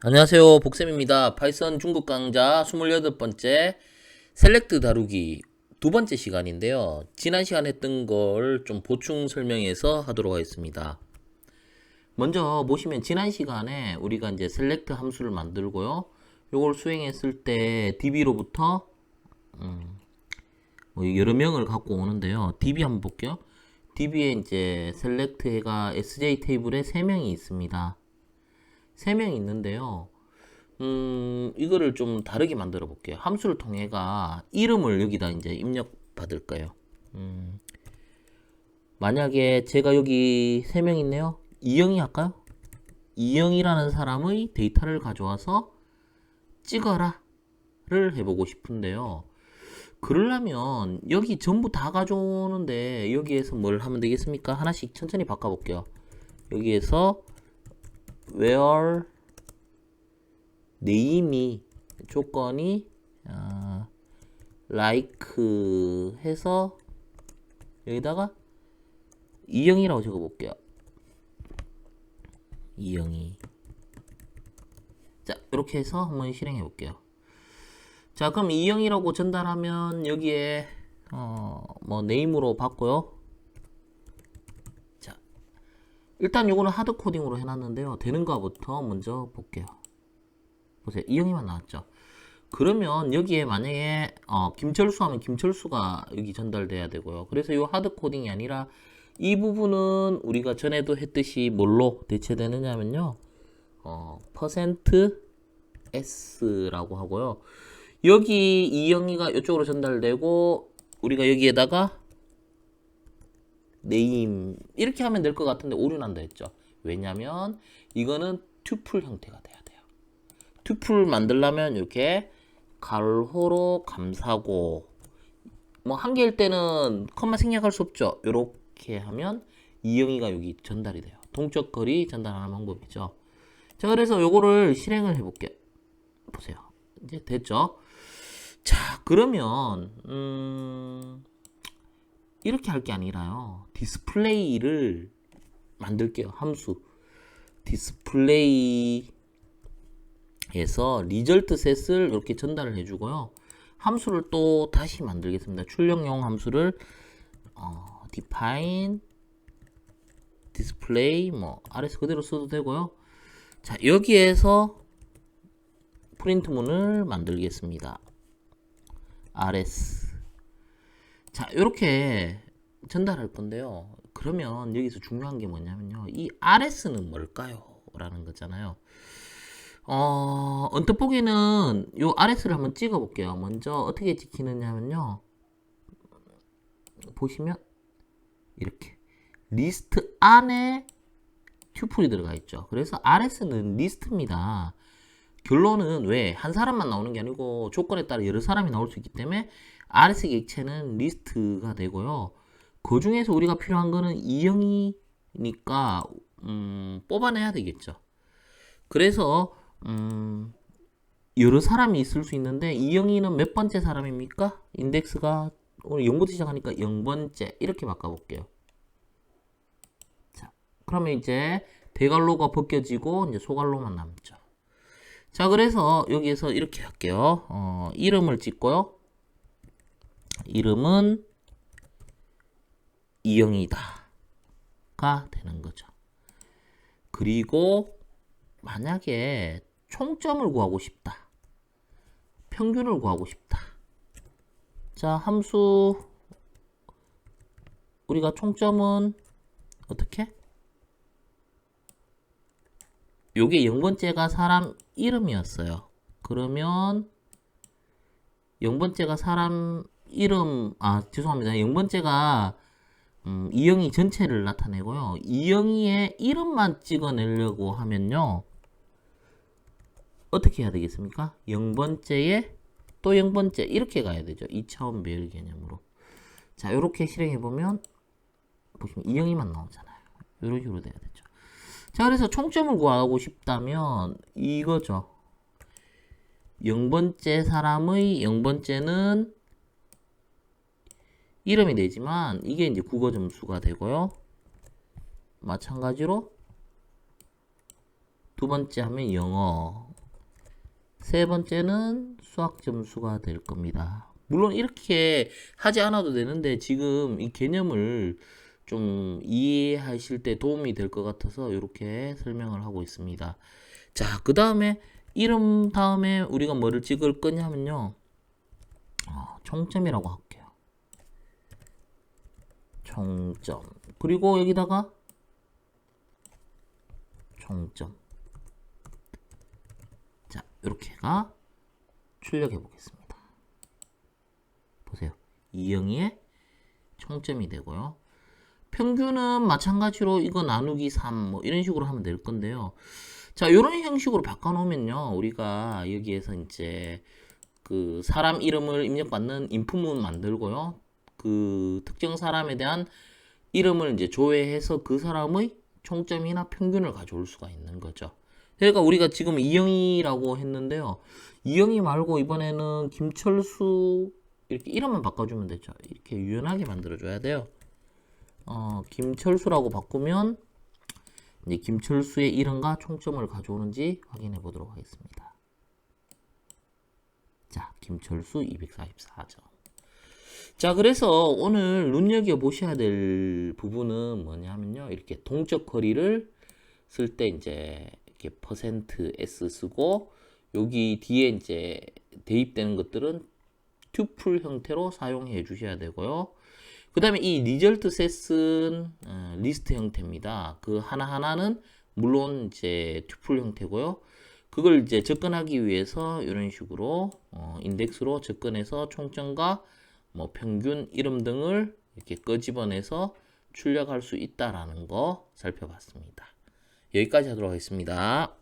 안녕하세요. 복쌤입니다. 파이썬 중국 강좌 28번째 셀렉트 다루기 두 번째 시간인데요. 지난 시간에 했던 걸 좀 보충 설명해서 하도록 하겠습니다. 먼저 보시면 지난 시간에 우리가 이제 셀렉트 함수를 만들고요. 요걸 수행했을 때 db로부터 음, 뭐 여러 명을 갖고 오는데요. db 한번 볼게요. db에 이제 셀렉트가 sj 테이블에 3명이 있습니다. 3명이 있는데요. 음, 이거를 좀 다르게 만들어 볼게요. 함수를 통해가 이름을 여기다 이제 입력 받을 거예요. 음, 만약에 제가 여기 3명 있네요. 이영이 할까요? 이영이라는 사람의 데이터를 가져와서 찍어라를 해보고 싶은데요. 그러려면 여기 전부 다 가져오는데 여기에서 뭘 하면 되겠습니까? 하나씩 천천히 바꿔볼게요. 여기에서 where name이 조건이 아, like 해서 여기다가 이영이라고 적어볼게요. 이영이 자 이렇게 해서 한번 실행해 볼게요. 자 그럼 이영이라고 전달하면 여기에 어 뭐 네임으로 바꿔요. 자 일단 요거는 하드 코딩으로 해놨는데요. 되는가부터 먼저 볼게요. 보세요. 이영이만 나왔죠. 그러면 여기에 만약에 어, 김철수 하면 김철수가 여기 전달돼야 되고요. 그래서 이 하드 코딩이 아니라 이 부분은 우리가 전에도 했듯이 뭘로 대체되느냐면요. 어, 퍼센트 s라고 하고요. 여기 이영이가 이쪽으로 전달되고 우리가 여기에다가 네임 이렇게 하면 될 것 같은데 오류 난다 했죠. 왜냐면 이거는 튜플 형태가 돼야 돼요. 튜플 만들려면 이렇게 가로로 감싸고 뭐 한 개일 때는 컴마 생략할 수 없죠. 이렇게 하면 이영이가 여기 전달이 돼요. 동적 거리 전달하는 방법이죠. 자, 그래서 요거를 실행을 해볼게요. 보세요. 이제 됐죠? 자, 그러면 음, 이렇게 할 게 아니라요. 디스플레이를 만들게요. 함수. 디스플레이 에서 리절트 셋을 이렇게 전달을 해주고요. 함수를 또 다시 만들겠습니다. 출력용 함수를 어, define display 뭐 RS 그대로 써도 되고요. 자 여기에서 프린트문을 만들겠습니다. RS 자 이렇게 전달할 건데요. 그러면 여기서 중요한 게 뭐냐면요. 이 RS는 뭘까요? 라는 거잖아요. 어, 언뜻 보기에는 요 RS를 한번 찍어 볼게요. 먼저 어떻게 찍히느냐면요. 보시면 이렇게 리스트 안에 튜플이 들어가 있죠. 그래서 RS는 리스트입니다. 결론은 왜 한 사람만 나오는 게 아니고 조건에 따라 여러 사람이 나올 수 있기 때문에 RS 객체는 리스트가 되고요. 그 중에서 우리가 필요한 거는 이형이니까 음, 뽑아내야 되겠죠. 그래서 음, 여러 사람이 있을 수 있는데 이영이는 몇 번째 사람입니까? 인덱스가 오늘 0부터 시작하니까 0번째 이렇게 바꿔볼게요. 자, 그러면 이제 대괄로가 벗겨지고 이제 소괄로만 남죠. 자, 그래서 여기에서 이렇게 할게요. 어, 이름을 찍고요. 이름은 이영이다 가 되는 거죠. 그리고 만약에 총점을 구하고 싶다. 평균을 구하고 싶다. 자, 함수 우리가 총점은 어떻게? 요게 0번째가 사람 이름이었어요. 그러면 0번째가 사람 이름 아 죄송합니다. 0번째가 음, 이영이 전체를 나타내고요. 이영이의 이름만 찍어내려고 하면요. 어떻게 해야 되겠습니까? 0번째에 또 0번째 이렇게 가야 되죠. 2차원 배열 개념으로. 자, 이렇게 실행해 보면 보시면 이영이만 나오잖아요. 이런 식으로 돼야 되죠. 자, 그래서 총점을 구하고 싶다면 이거죠. 0번째 사람의 0번째는 이름이 되지만 이게 이제 국어 점수가 되고요. 마찬가지로 두 번째 하면 영어 세 번째는 수학 점수가 될 겁니다. 물론 이렇게 하지 않아도 되는데 지금 이 개념을 좀 이해하실 때 도움이 될 것 같아서 이렇게 설명을 하고 있습니다. 자, 그 다음에 이름 다음에 우리가 뭐를 찍을 거냐면요. 어, 총점이라고 할게요. 총점. 그리고 여기다가 총점. 자, 이렇게가 출력해 보겠습니다. 보세요. 이영이의 총점이 되고요. 평균은 마찬가지로 이거 나누기 3 뭐 이런 식으로 하면 될 건데요. 자, 이런 형식으로 바꿔 놓으면요. 우리가 여기에서 이제 그 사람 이름을 입력받는 인풋문 만들고요. 그 특정 사람에 대한 이름을 이제 조회해서 그 사람의 총점이나 평균을 가져올 수가 있는 거죠. 그러니까 우리가 지금 이영희라고 했는데요. 이영희 말고 이번에는 김철수 이렇게 이름만 바꿔주면 되죠. 이렇게 유연하게 만들어줘야 돼요. 어, 김철수라고 바꾸면 이제 김철수의 이름과 총점을 가져오는지 확인해 보도록 하겠습니다. 자, 김철수 244점. 자, 그래서 오늘 눈여겨 보셔야 될 부분은 뭐냐면요. 이렇게 동적 거리를 쓸 때 이제 이렇게 퍼센트 %s 쓰고 여기 뒤에 이제 대입되는 것들은 튜플 형태로 사용해 주셔야 되고요. 그 다음에 이 리절트 셋은 어, 리스트 형태입니다. 그 하나하나는 물론 이제 튜플 형태고요. 그걸 이제 접근하기 위해서 이런 식으로 어, 인덱스로 접근해서 총점과 뭐 평균 이름 등을 이렇게 끄집어내서 출력할 수 있다라는 거 살펴봤습니다. 여기까지 하도록 하겠습니다.